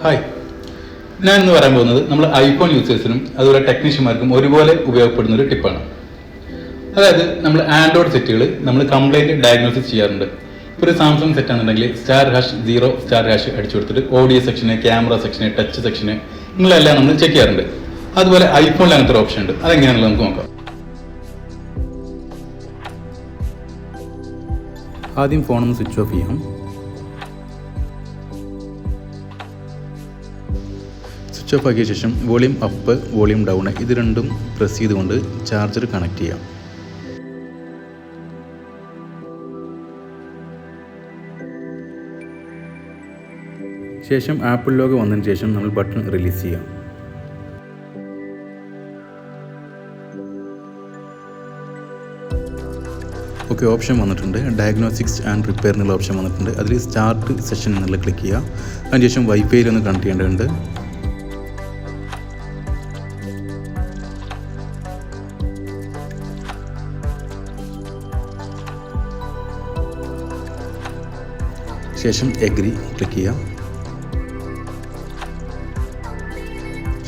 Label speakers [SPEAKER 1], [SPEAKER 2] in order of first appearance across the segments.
[SPEAKER 1] Hi ഞാൻ ഇന്ന് പറയാൻ പോകുന്നത് നമ്മൾ ഐഫോൺ യൂസേഴ്സിനും അതുപോലെ ടെക്നീഷ്യന്മാർക്കും ഒരുപോലെ ഉപയോഗപ്പെടുന്ന ഒരു ടിപ്പാണ് അതായത് നമ്മൾ ആൻഡ്രോയിഡ് സെറ്റുകൾ നമ്മൾ കംപ്ലൈന്റ് ഡയഗ്നോസിസ് ചെയ്യാറുണ്ട്. ഇപ്പോൾ ഒരു സാംസങ് സെറ്റ് ആണെന്നുണ്ടെങ്കിൽ star hash zero star hash അടിച്ചു കൊടുത്തിട്ട് audio section camera section touch section നിങ്ങളെല്ലാം നമ്മൾ ചെക്ക് ചെയ്യാറുണ്ട്. അതുപോലെ ഐഫോണിൽ അങ്ങനത്തെ ഒരു ഓപ്ഷൻ ഉണ്ട്. അതെങ്ങനെയാണെന്നുള്ളത് നമുക്ക് നോക്കാം. ആദ്യം ഫോണൊന്ന് സ്വിച്ച് ഓഫ് ചെയ്യാം സ്വിച്ച് ഓഫ് ആക്കിയ ശേഷം വോളിയം അപ്പ് വോളിയം ഡൗൺ ഇത് രണ്ടും പ്രസ് ചെയ്തുകൊണ്ട് ചാർജർ കണക്ട് ചെയ്യാം. ശേഷം ആപ്പിൾ ലോഗ് വന്നതിന് ശേഷം നമ്മൾ ബട്ടൺ റിലീസ് ചെയ്യാം. ഓക്കെ ഓപ്ഷൻ വന്നിട്ടുണ്ട്. ഡയഗ്നോസ്റ്റിക്സ് ആൻഡ് റിപ്പയർ എന്നുള്ള ഓപ്ഷൻ വന്നിട്ടുണ്ട്. അതിൽ സ്റ്റാർട്ട് സെഷൻ എന്നുള്ള ക്ലിക്ക് ചെയ്യുക അതിനുശേഷം വൈഫൈയിൽ ഒന്ന് കണക്ട് ചെയ്യേണ്ടതുണ്ട്. ശേഷം എഗ്രി ക്ലിക്ക് ചെയ്യാം.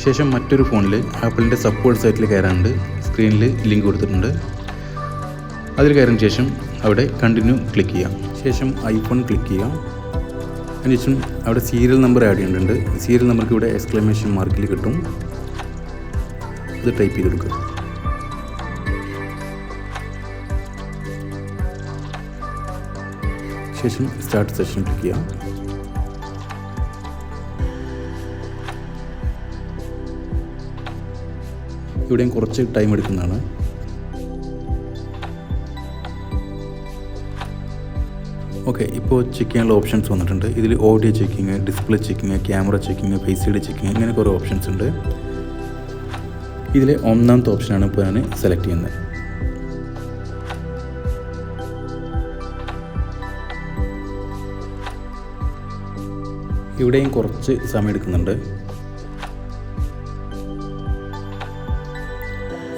[SPEAKER 1] ശേഷം മറ്റൊരു ഫോണിൽ ആപ്പിളിന്റെ സപ്പോർട്ട് സൈറ്റിൽ കയറാനുണ്ട്. സ്ക്രീനിൽ ലിങ്ക് കൊടുത്തിട്ടുണ്ട്. അതിൽ കയറിയ ശേഷം അവിടെ കണ്ടിന്യൂ ക്ലിക്ക് ചെയ്യാം. ശേഷം ഐഫോൺ ക്ലിക്ക് ചെയ്യാം. അതിനുശേഷം അവിടെ സീരിയൽ നമ്പർ ആഡ് ചെയ്യേണ്ടതുണ്ട്. സീരിയൽ നമ്പർക്ക് ഇവിടെ എക്സ്ക്ലമേഷൻ മാർക്കിൽ കിട്ടും. അത് ടൈപ്പ് ചെയ്ത് കൊടുക്കുക. ശേഷം സ്റ്റാർട്ട് സെഷൻ ക്ലിക്ക് ചെയ്യാം. ഇവിടെയും കുറച്ച് ടൈം എടുക്കുന്നതാണ്. ഓക്കെ ഇപ്പോൾ ചെക്ക് ചെയ്യാനുള്ള ഓപ്ഷൻസ് വന്നിട്ടുണ്ട്. ഇതിൽ audio checking display checking camera checking face I D checking ഇങ്ങനെ കുറേ ഓപ്ഷൻസ് ഉണ്ട്. ഇതിലെ ഒന്നാമത്തെ ഓപ്ഷനാണ് ഇപ്പോൾ ഞാൻ സെലക്ട് ചെയ്യുന്നത്. ഇവിടെയും കുറച്ച് സമയം എടുക്കുന്നുണ്ട്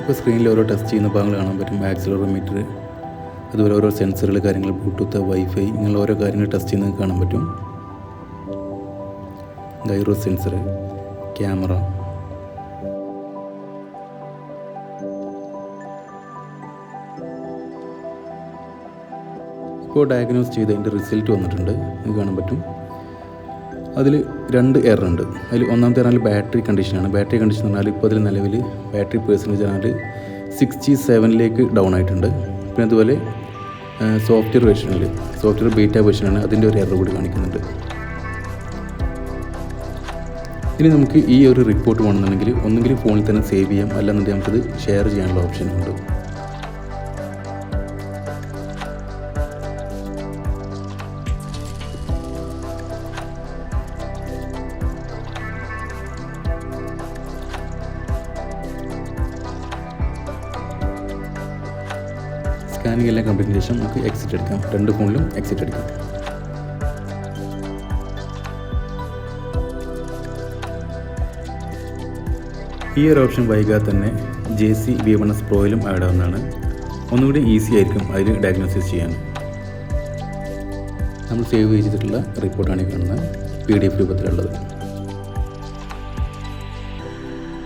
[SPEAKER 1] ഇപ്പോൾ സ്ക്രീനിൽ ഓരോ ടെസ്റ്റ് ചെയ്യുന്ന ഭാഗങ്ങൾ കാണാൻ പറ്റും. ആക്സിലറോമീറ്റർ അതുപോലെ ഓരോ സെൻസറുകൾ കാര്യങ്ങൾ ബ്ലൂടൂത്ത് വൈഫൈ ഇങ്ങനെ ഓരോ കാര്യങ്ങൾ ടെസ്റ്റ് ചെയ്യുന്നത് കാണാൻ പറ്റും. Gyro sensor camera. ഇപ്പോൾ ഡയഗ്നോസ് ചെയ്ത് അതിന്റെ റിസൾട്ട് വന്നിട്ടുണ്ട്. ഇത് കാണാൻ പറ്റും. അതിൽ രണ്ട് എറർ ഉണ്ട്. അതിൽ ഒന്നാമത്തെ പറഞ്ഞാൽ ബാറ്ററി കണ്ടീഷനാണ് ബാറ്ററി കണ്ടീഷൻ എന്ന് പറഞ്ഞാൽ ഇപ്പോൾ അതിൽ നിലവിൽ ബാറ്ററി പേഴ്സന്റേജ് പറഞ്ഞാൽ സിക്സ്റ്റി സെവനിലേക്ക് ഡൗൺ ആയിട്ടുണ്ട്. പിന്നെ അതുപോലെ സോഫ്റ്റ്വെയർ വേർഷനിൽ സോഫ്റ്റ്വെയർ ബീറ്റ വേർഷനാണ് അതിന്റെ ഒരു എറർ കൂടി കാണിക്കുന്നുണ്ട്. ഇനി നമുക്ക് ഈ ഒരു റിപ്പോർട്ട് വേണമെന്നുണ്ടെങ്കിൽ ഒന്നുകിൽ ഫോണിൽ തന്നെ സേവ് ചെയ്യാം. അല്ലാന്നുണ്ടെങ്കിൽ നമുക്കത് ഷെയർ ചെയ്യാനുള്ള ഓപ്ഷൻ ഉണ്ട്. സ്കാനിങ് എല്ലാം കംപ്ലീറ്റ് ശേഷം നമുക്ക് എക്സിറ്റ് എടുക്കാം. രണ്ട് ഫോണിലും എക്സിറ്റ് എടുക്കാം. ഈ ഒരു ഓപ്ഷൻ വൈകാതെ തന്നെ J C V one S പ്രോയിലും add ആവുന്നതാണ്. ഒന്നുകൂടി ഈസി ആയിരിക്കും അതിൽ ഡയഗ്നോസിസ് ചെയ്യാൻ. നമ്മൾ സേവ് ചെയ്തിട്ടുള്ള റിപ്പോർട്ടാണ് ഈ കാണുന്നത്. P D F രൂപത്തിലുള്ളത്.